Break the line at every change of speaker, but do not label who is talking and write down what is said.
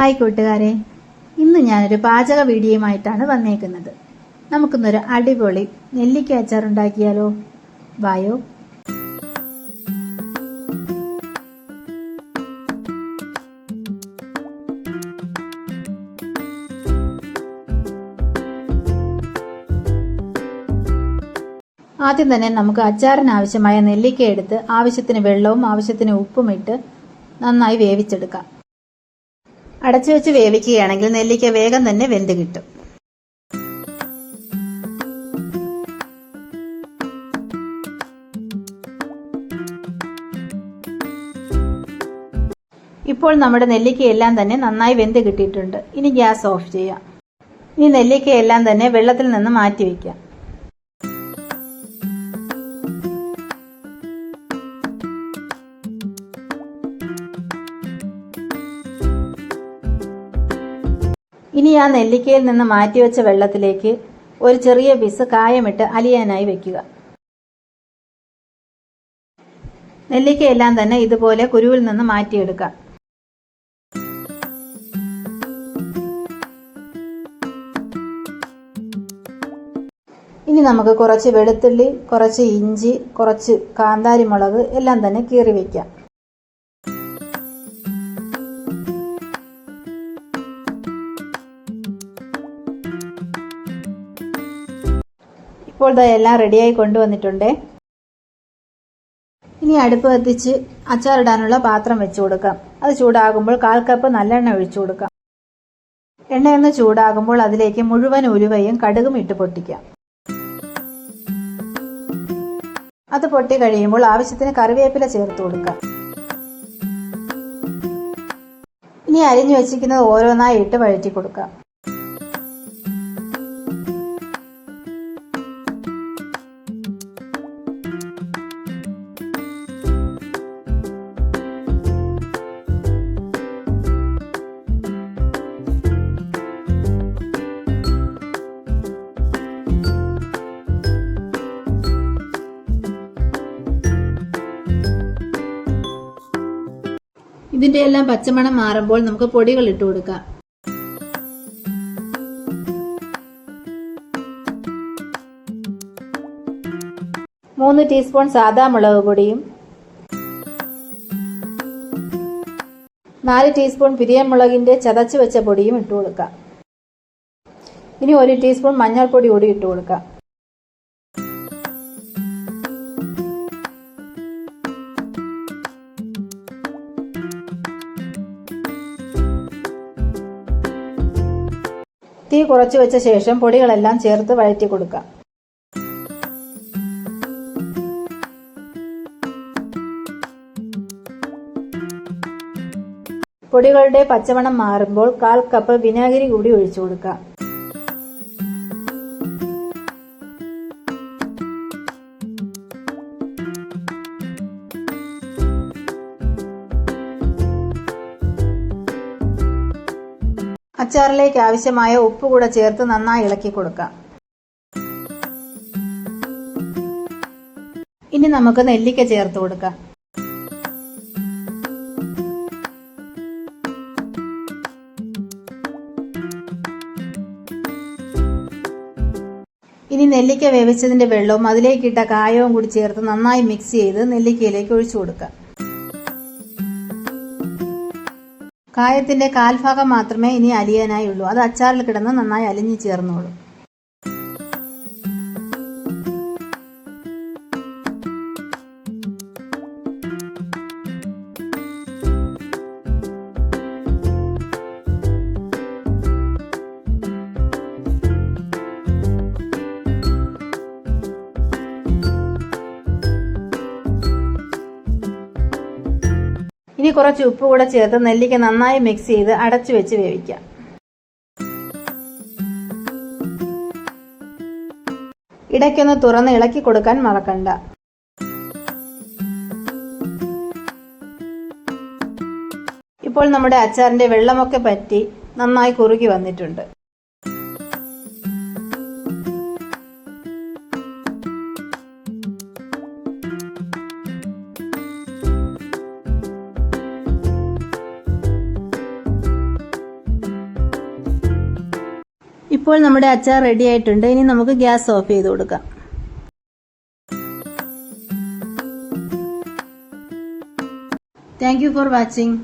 Hi കൂട്ടുകാരെ. ഇന്ന് ഞാനൊരു പാചക വീഡിയോയുമായിട്ടാണ് വന്നേക്കുന്നത്. നമുക്കിന്നൊരു അടിപൊളി നെല്ലിക്ക അച്ചാർ ഉണ്ടാക്കിയാലോ? വായോ. ആദ്യം തന്നെ നമുക്ക് അച്ചാറിന് ആവശ്യമായ നെല്ലിക്ക എടുത്ത് ആവശ്യത്തിന് വെള്ളവും ആവശ്യത്തിന് ഉപ്പും ഇട്ട് നന്നായി വേവിച്ചെടുക്കാം. അടച്ചു വെച്ച് വേവിക്കുകയാണെങ്കിൽ നെല്ലിക്ക വേഗം തന്നെ വെന്ത് കിട്ടും. ഇപ്പോൾ നമ്മുടെ നെല്ലിക്കയെല്ലാം തന്നെ നന്നായി വെന്ത് കിട്ടിയിട്ടുണ്ട്. ഇനി ഗ്യാസ് ഓഫ് ചെയ്യാം. ഇനി നെല്ലിക്കയെല്ലാം തന്നെ വെള്ളത്തിൽ നിന്ന് മാറ്റി വയ്ക്കാം ഇനി ആ നെല്ലിക്കയിൽ നിന്ന് മാറ്റിവെച്ച വെള്ളത്തിലേക്ക് ഒരു ചെറിയ പീസ് കായമിട്ട് അലിയാനായി വെക്കുക. നെല്ലിക്കയെല്ലാം തന്നെ ഇതുപോലെ കുരുവിൽ നിന്ന് മാറ്റിയെടുക്കാം. ഇനി നമുക്ക് കുറച്ച് വെളുത്തുള്ളി കുറച്ച് ഇഞ്ചി കുറച്ച് കാന്താരിമുളക് എല്ലാം തന്നെ കീറി വയ്ക്കാം ഇപ്പോൾ എല്ലാം റെഡിയായി കൊണ്ടുവന്നിട്ടുണ്ട്. ഇനി അടുപ്പ് കത്തിച്ച് അച്ചാറിടാനുള്ള പാത്രം വെച്ചു കൊടുക്കാം. അത് ചൂടാകുമ്പോൾ കാൽ കപ്പ് നല്ലെണ്ണ ഒഴിച്ചു കൊടുക്കാം. എണ്ണയൊന്ന് ചൂടാകുമ്പോൾ അതിലേക്ക് മുഴുവൻ ഉലുവയും കടുകും ഇട്ട് പൊട്ടിക്കാം. അത് പൊട്ടി കഴിയുമ്പോൾ ആവശ്യത്തിന് കറിവേപ്പില ചേർത്ത് കൊടുക്കാം. ഇനി അരിഞ്ഞു വെച്ചിരിക്കുന്നത് ഓരോന്നായി ഇട്ട് വഴറ്റി കൊടുക്കാം. ഇതിന്റെ എല്ലാം പച്ചമണം മാറുമ്പോൾ നമുക്ക് പൊടികൾ ഇട്ട് കൊടുക്കാം. മൂന്ന് ടീസ്പൂൺ സാദാ മുളക് പൊടിയും നാല് ടീസ്പൂൺ പിരിയമുളകിന്റെ ചതച്ച് വെച്ച പൊടിയും ഇട്ട് കൊടുക്കാം. ഇനി ഒരു ടീസ്പൂൺ മഞ്ഞൾപ്പൊടി കൂടി ഇട്ട് കൊടുക്കാം. തീ കുറച്ചു വെച്ച ശേഷം പൊടികളെല്ലാം ചേർത്ത് വഴറ്റി കൊടുക്കാം. പൊടികളുടെ പച്ചമണം മാറുമ്പോൾ കാൽ കപ്പ് വിനാഗിരി കൂടി ഒഴിച്ചു കൊടുക്കാം. അച്ചാറിലേക്ക് ആവശ്യമായ ഉപ്പ് കൂടെ ചേർത്ത് നന്നായി ഇളക്കി കൊടുക്കാം. ഇനി നമുക്ക് നെല്ലിക്ക ചേർത്ത് കൊടുക്കാം. ഇനി നെല്ലിക്ക വേവിച്ചതിന്റെ വെള്ളവും അതിലേക്കിട്ട കായവും കൂടി ചേർത്ത് നന്നായി മിക്സ് ചെയ്ത് നെല്ലിക്കയിലേക്ക് ഒഴിച്ചു കൊടുക്കാം. കായത്തിന്റെ കാൽഭാഗം മാത്രമേ ഇനി അലിയാനായുള്ളൂ. അത് അച്ചാറിൽ കിടന്ന് നന്നായി അലിഞ്ഞു ചേർന്നോളൂ. ഇനി കുറച്ച് ഉപ്പ് കൂടെ ചേർത്ത് നെല്ലിക്ക നന്നായി മിക്സ് ചെയ്ത് അടച്ചു വെച്ച് വേവിക്കാം. ഇടയ്ക്കൊന്ന് തുറന്ന് ഇളക്കി കൊടുക്കാൻ മറക്കണ്ട. ഇപ്പോൾ നമ്മുടെ അച്ചാറിന്റെ വെള്ളമൊക്കെ പറ്റി നന്നായി കുറുകി വന്നിട്ടുണ്ട്. ഇപ്പോൾ നമ്മുടെ അച്ചാർ റെഡി ആയിട്ടുണ്ട്. ഇനി നമുക്ക് ഗ്യാസ് ഓഫ് ചെയ്ത് കൊടുക്കാം. Thank you for watching